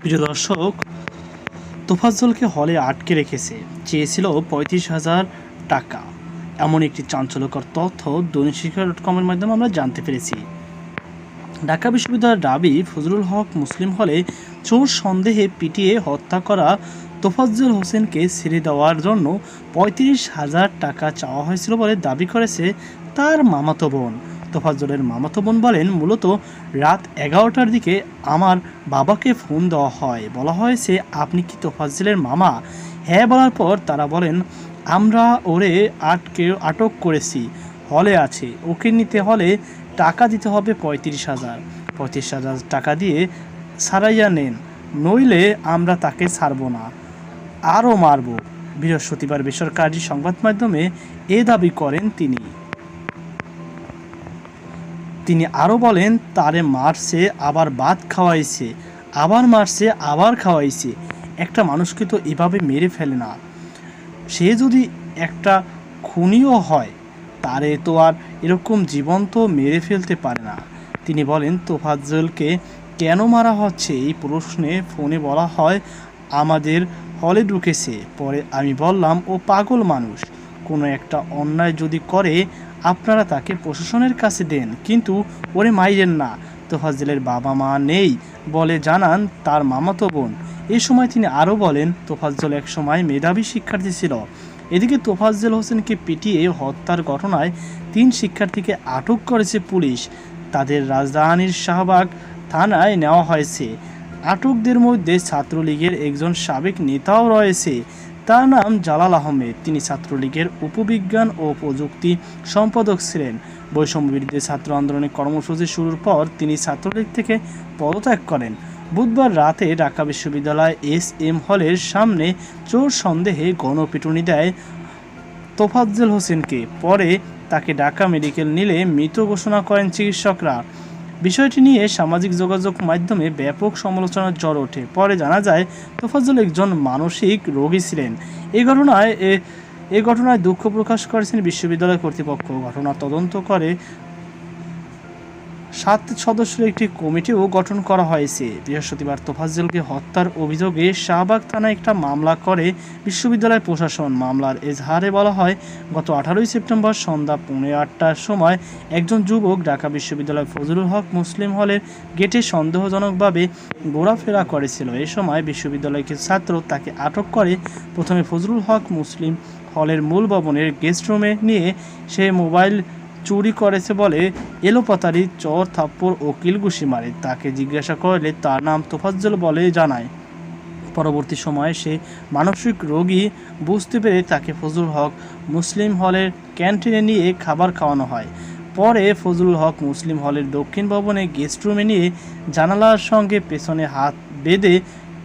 প্রিয় দর্শক, তোফাজ্জলকে হলে আটকে রেখেছে। চেয়েছিল পঁয়ত্রিশ হাজার টাকা। এমন একটি চাঞ্চল্যকর তথ্য দৈনিক শিক্ষা ডট কমের মাধ্যমে আমরা জানতে পেরেছি। ঢাকা বিশ্ববিদ্যালয়ের দাবি, ফজলুল হক মুসলিম হলে চোর সন্দেহে পিটিয়ে হত্যা করা তোফাজ্জল হোসেনকে ছেড়ে দেওয়ার জন্য পঁয়ত্রিশ হাজার টাকা চাওয়া হয়েছিল বলে দাবি করেছে তার মামাতো বোন। তোফাজ্জলের মামাতো বোন বলেন, মূলত রাত এগারোটার দিকে আমার বাবাকে ফোন দেওয়া হয়। বলা হয়েছে আপনি কি তোফাজ্জলের মামা? হ্যাঁ বলার পর তারা বলেন, আমরা ওরে আটকে, আটক করেছি। হলে আছে। ওকে নিতে হলে টাকা দিতে হবে পঁয়ত্রিশ হাজার। পঁয়ত্রিশ হাজার টাকা দিয়ে সারাইয়া নেন। নইলে আমরা তাকে ছাড়বো না। আরও মারব। বৃহস্পতিবার বেসরকারি সংবাদ মাধ্যমে এ দাবি করেন তিনি। তিনি আরও বলেন, তারে মারছে, আবার ভাত খাওয়াইছে, আবার মারছে, আবার খাওয়াইছে। একটা মানুষকে তো এভাবে মেরে ফেলে না। সে যদি একটা খুনিও হয়, তারে তো আর এরকম জীবন্ত মেরে ফেলতে পারে না। তিনি বলেন, তোফাজ্জলকে কেন মারা হচ্ছে এই প্রশ্নে ফোনে বলা হয়, আমাদের হলে ঢুকেছে, পরে আমি বললাম, ও পাগল মানুষ। কোনো একটা অন্যায় যদি করে আপনারা তাকে প্রশাসনের কাছে দেন, কিন্তু ওরে মাইরেন না। তোফাজ্জলের বাবা মা নেই বলে জানান তার মামাতো বোন। এ সময় তিনি আরও বলেন, তোফাজ্জল এক সময় মেধাবী শিক্ষার্থী ছিল। এদিকে তোফাজ্জল হোসেনকে পিটিয়ে হত্যার ঘটনায় তিন শিক্ষার্থীকে আটক করেছে পুলিশ। তাদের রাজধানীর শাহবাগ থানায় নেওয়া হয়েছে। আটকদের মধ্যে ছাত্রলীগের একজন সাবেক নেতাও রয়েছে। তার নাম জালাল আহমেদ। তিনি ছাত্রলীগের উপবিজ্ঞান ও প্রযুক্তি সম্পাদক ছিলেন। বৈষম্য বিরুদ্ধে ছাত্র আন্দোলনের কর্মসূচি শুরুর পর তিনি ছাত্রলীগ থেকে পদত্যাগ করেন। বুধবার রাতে ঢাকা বিশ্ববিদ্যালয় এস এম হলের সামনে চোর সন্দেহে গণপিটুনি দেয় তোফাজ্জল হোসেনকে। পরে তাকে ঢাকা মেডিকেল নিলে মৃত ঘোষণা করেন চিকিৎসকরা। বিষয়টি নিয়ে সামাজিক যোগাযোগ মাধ্যমে ব্যাপক সমালোচনার জ্বর ওঠে। পরে জানা যায়, তোফাজ্জল একজন মানসিক রোগী ছিলেন। এই ঘটনায় এ ঘটনায় দুঃখ প্রকাশ করেছেন বিশ্ববিদ্যালয় কর্তৃপক্ষ। ঘটনা তদন্ত করে সাত সদস্যের একটি কমিটিও গঠন করা হয়েছে। বৃহস্পতিবার তোফাজ্জলকে হত্যার অভিযোগে শাহবাগ থানায় একটা মামলা করে বিশ্ববিদ্যালয় প্রশাসন। মামলার এজাহারে বলা হয়, গত আঠারোই সেপ্টেম্বর সন্ধ্যা পৌনে আটটার সময় একজন যুবক ঢাকা বিশ্ববিদ্যালয় ফজলুল হক মুসলিম হলের গেটে সন্দেহজনকভাবে ঘোরাফেরা করেছিল। এ সময় বিশ্ববিদ্যালয়ের ছাত্র তাকে আটক করে প্রথমে ফজলুল হক মুসলিম হলের মূল ভবনের গেস্ট রুমে নিয়ে সে মোবাইল চুরি করেছে বলে এলোপাতারি চর, থাপ্পড় ও কিলঘুষি মারে। তাকে জিজ্ঞাসা করলে তার নাম তোফাজ্জল বলে জানায়। পরবর্তী সময়ে সে মানসিক রোগী বুঝতে পেরে তাকে ফজলুল হক মুসলিম হলের ক্যান্টিনে নিয়ে খাবার খাওয়ানো হয়। পরে ফজলুল হক মুসলিম হলের দক্ষিণ ভবনে গেস্ট রুমে নিয়ে জানালার সঙ্গে পেছনে হাত বেঁধে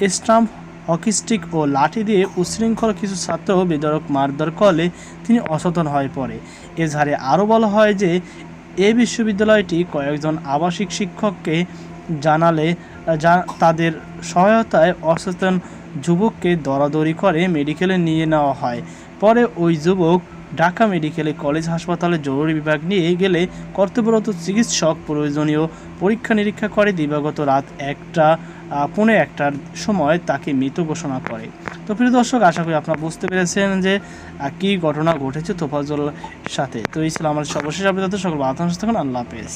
স্টাম্প হকিস্টিক ও লাঠি দিয়ে উচ্ছৃঙ্খল কিছু ছাত্র বেদরক মারধর করলে তিনি অচেতন হয়ে পড়ে। এজাহারে আরও বলা হয় যে, এ বিশ্ববিদ্যালয়টি কয়েকজন আবাসিক শিক্ষককে জানালে, যা তাদের সহায়তায় অচেতন যুবককে দরাদরি করে মেডিকেলে নিয়ে নেওয়া হয়। পরে ওই যুবক ঢাকা মেডিকেলে কলেজ হাসপাতালে জরুরি বিভাগ নিয়ে গেলে কর্তব্যরত চিকিৎসক প্রয়োজনীয় পরীক্ষা নিরীক্ষা করে দিবাগত রাত একটা পৌনে একটার সময় তাকে মৃত ঘোষণা করে। তো প্রিয় দর্শক, আশা করি আপনারা বুঝতে পেরেছেন যে কি ঘটনা ঘটেছে তোফাজলের সাথে। তো এই ছিল আমার সর্বশেষ আপনাদের সকল থাকুন, আল্লাহ হাফেজ।